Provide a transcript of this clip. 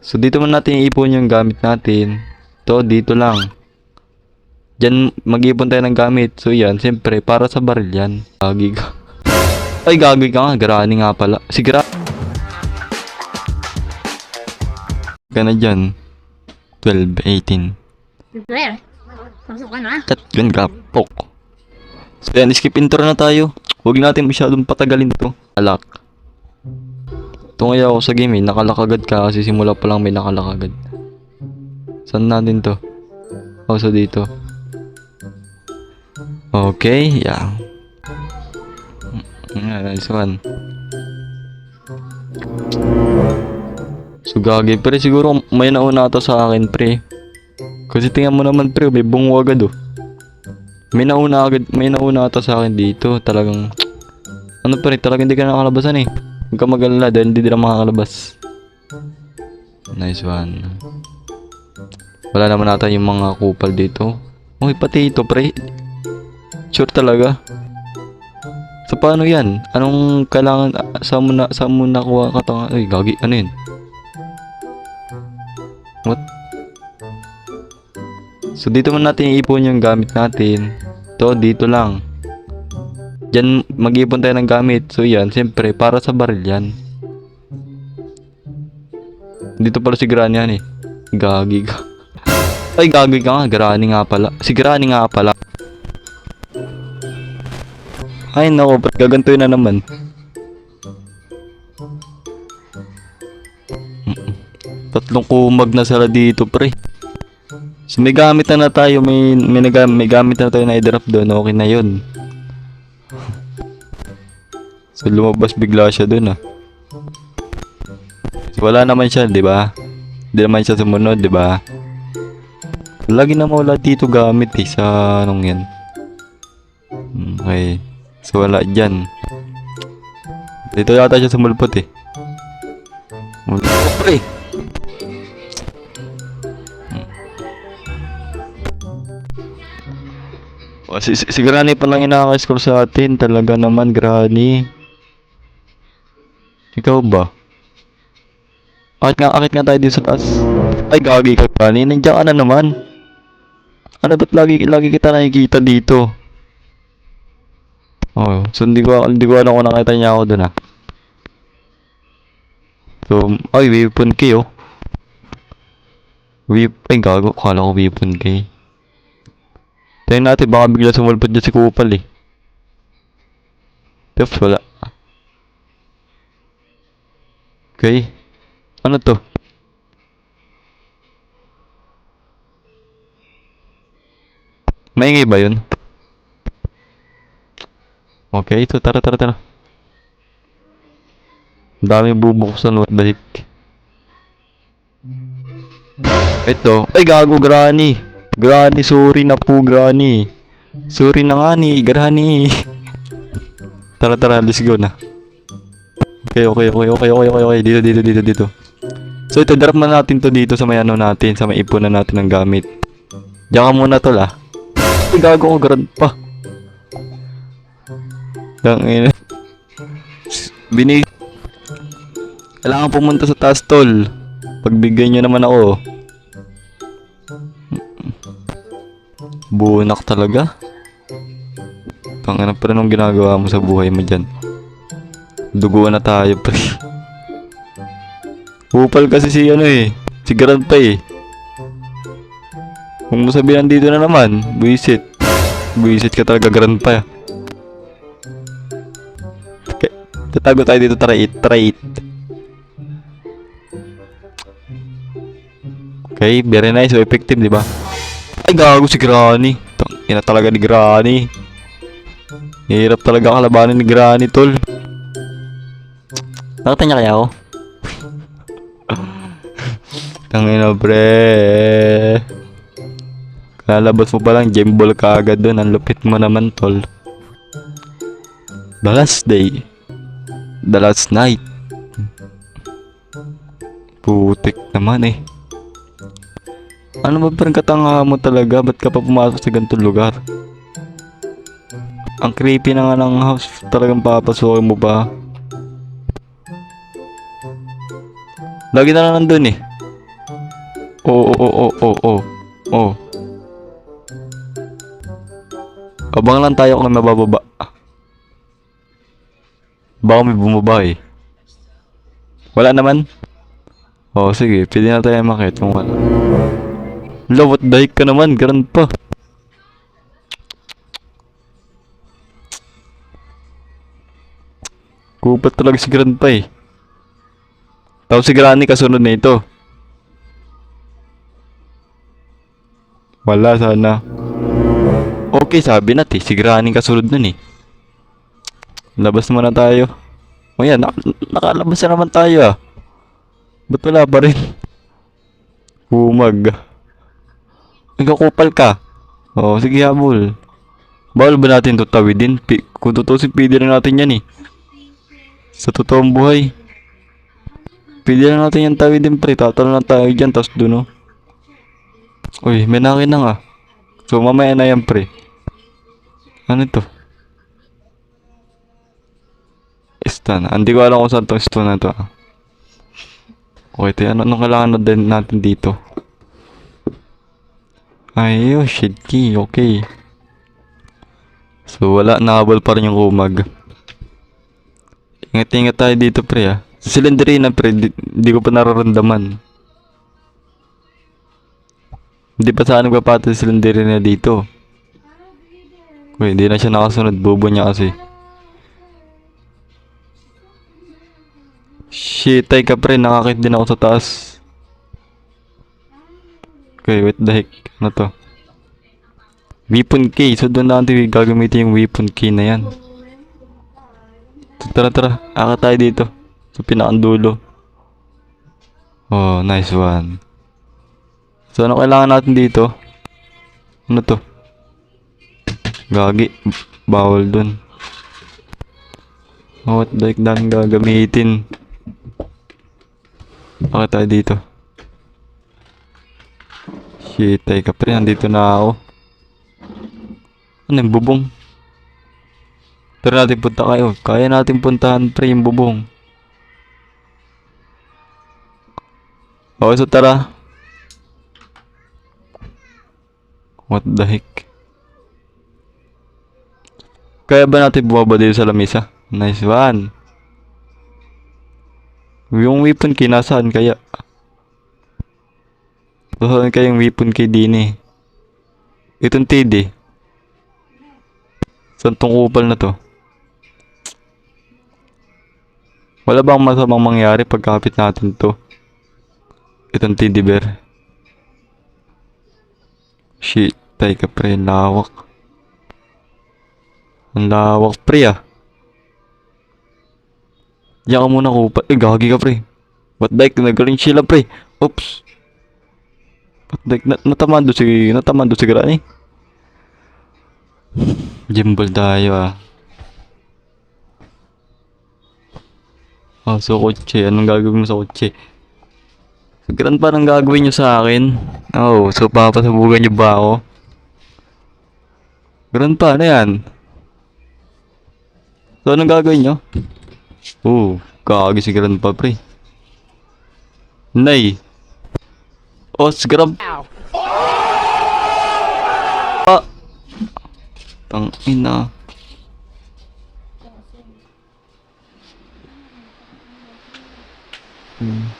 So dito man natin iipon yung gamit natin. To dito lang. Diyan mag-ipon tayo ng gamit. So yan, siyempre para sa baril yan. Gagi ka. Ay gagi ka nga, garani nga pala. Si Gra... Ka na dyan. 12, 18. Claire, pasok ka na. Kat yun, grapok. So yan, skip intro na tayo. Huwag natin masyadong patagalin to. Alak. Tungay ako sa game eh, nakalakagad ka kasi simula pa lang may nakalakagad. Saan natin to? Oh, so dito. Okay, yeah. Mm, nice one. So pre siguro may nauna ata sa akin, pre. Kasi tingnan mo naman, pre, may bungo agad oh. May nauna agad, may nauna ata sa akin dito. Talagang, ano rin, talagang hindi ka nakakalabasan eh. Huwag ka mag-alala dahil hindi na makakalabas. Nice one. Wala naman ata yung mga kupal dito. Uy, pati ito, pre. Sure talaga. So, paano yan? Anong kailangan, ah, saan mo na, saan mo nakuha ka to? Ay, gagi, ano yun? What? So, dito man natin iipon yung gamit natin. To, dito lang. Diyan, mag-ipon tayo ng gamit. So, yan, siyempre, para sa baril yan. Dito pala si Granny yan eh. Gagi ka. Ay, gagi ka nga. Granny nga pala. Si Granny nga pala. Ay, nako, ba't gagantuin na naman? Tatlong kumag na sila dito, pre. So, may gamit na na tayo, may, may, may gamit na tayo na i-drop doon, okay na yun. So, lumabas bigla siya doon, ah. So, wala naman siya, di ba? Hindi naman siya sumunod, di ba? Lagi na wala dito gamit, eh, sa anong yan. Okay. So, wala dyan. Dito yata siya sumulpot, eh. Wala. Pre! Si, si, si Granny pa lang inaka-score sa atin. Talaga naman, Granny. Ikaw ba? Akit nga, akit nga tayo dito sa taas. Ay, gagi ka, Granny. Nandiyan ka na naman. Ano ba't lagi, lagi kita nakikita dito? Oh, so hindi ko, hindi ko alam kung nakita niya ako doon ah. So, ay, weapon key oh. Weap, ay gago, kala ko weapon key. Tingnan natin, baka bigla sumulpot dyan si Kupal eh. Oops, wala. Okay. Ano to? Maingay ba yun? Okay, ito, tara, tara, tara. Ang dami bubuksan, what the heck? Ito. Ay, gago, Granny. Granny, sorry na po, Granny. Sorry na nga ni, Granny. tara, tara, let's go na. Okay, okay, okay, okay, okay, okay, okay. Dito, dito, dito, dito. So, ito, drop na natin to dito sa may ano natin, sa may ipunan natin ng gamit. Diyan ka muna to, la. Ay, gago ko, grand pa. Dang ina. Bini... Kailangan pumunta sa taas, tol. Pagbigay nyo naman ako. Bunak talaga. Tangina pa rin ang ginagawa mo sa buhay mo dyan. Duguan na tayo, pre. Upal kasi si ano eh. Si Grandpa eh. Kung mo sabihin dito na naman, buisit. Buisit ka talaga Grandpa. Okay. Tatago tayo dito, try it, try it. Okay, very nice, so effective, di ba? Ay, gago si Granny. Ina talaga ni Granny. Hirap talaga kalabanin ni Granny, tol. Nakita niya kaya ako? Tangina, pre. Lalabas mo pa lang, Jembol ka agad doon. Ang lupit mo naman, tol. The last day. The last night. Putik naman eh. Ano ba parang mo talaga? Ba't ka pa pumasok sa ganitong lugar? Ang creepy na nga ng house. Talagang papasukin mo ba? Lagi na lang nandun eh. Oo, oo, oo, oo, oo. Oo. Abang lang tayo kung mabababa. Baka may bumaba eh. Wala naman? Oo, sige. Pwede na tayo makit kung wala. Lo, what the ka naman? Ganun pa. Kupat talaga si Grandpa eh. Tapos si Granny kasunod na ito. Wala sana. Okay, sabi natin. Si Granny kasunod nun eh. Labas naman na tayo. O yan, nak- nakalabas na naman tayo ah. Ba't wala pa rin? Humag. Nagkakupal ka. Oo, sige habol. Bawal ba natin ito tawidin? Pi- kung si pwede na natin yan eh. Sa totoong buhay. Pwede na natin yan tawidin pre. Tatalo lang tayo dyan, tapos dun oh. Uy, may nakin na nga. So mamaya na yan pre. Ano to? Stun. Hindi ko alam kung saan tong stun na to. ah. Okay, tayo. Ano, anong kailangan na din natin dito? Ay, shit key. Okay. So, wala. Nakabal pa rin yung kumag. Ingat-ingat tayo dito, pre, ah. Sa Cylinderina, pre, di, di ko pa nararamdaman. Hindi pa saan nagpapatay sa Cylinderina dito. Uy, hindi na siya nakasunod. Bobo niya kasi. Shit, tay ka pre, nakakit din ako sa taas. Okay, wait the heck. Ano to? Weapon key. So doon natin gagamitin yung weapon key na yan. So, tara tara, aka tayo dito. Sa pinakandulo. Oh, nice one. So ano kailangan natin dito? Ano to? Gagi. Bawal dun. Oh, what the heck daming gagamitin. Bakit tayo dito? Shit, ay ka pre, nandito na ako. Ano yung bubong? Tara natin punta kayo. Kaya natin puntahan pre yung bubong. Okay, so tara. What the heck? Kaya ba natin bumaba dito sa lamisa? Nice one. Yung weapon key, nasaan kaya? Nasaan kaya yung weapon key din eh? Itong TD. Saan tong kupal na to? Wala bang masamang mangyari pagkapit natin to? Itong TD bear. Shit, tay ka pre, lawak. Ang lawak pre ah. Diyan ka muna kupal. Eh, gagi ka pre. What the heck, nagaling sila pre. Oops. Heck, na natamaan doon si, natamaan doon si Granny. Gimbal tayo ah. Oh, so kotse. Anong gagawin mo sa kotse? So, ganun parang gagawin nyo sa akin. Oh, so papasabugan nyo ba ako? Ganun pa, ano yan? So, anong gagawin nyo? Oh, kagi si Gran pa, pre. Nay. Oh, scrub. Oh! Tang ina. Hmm.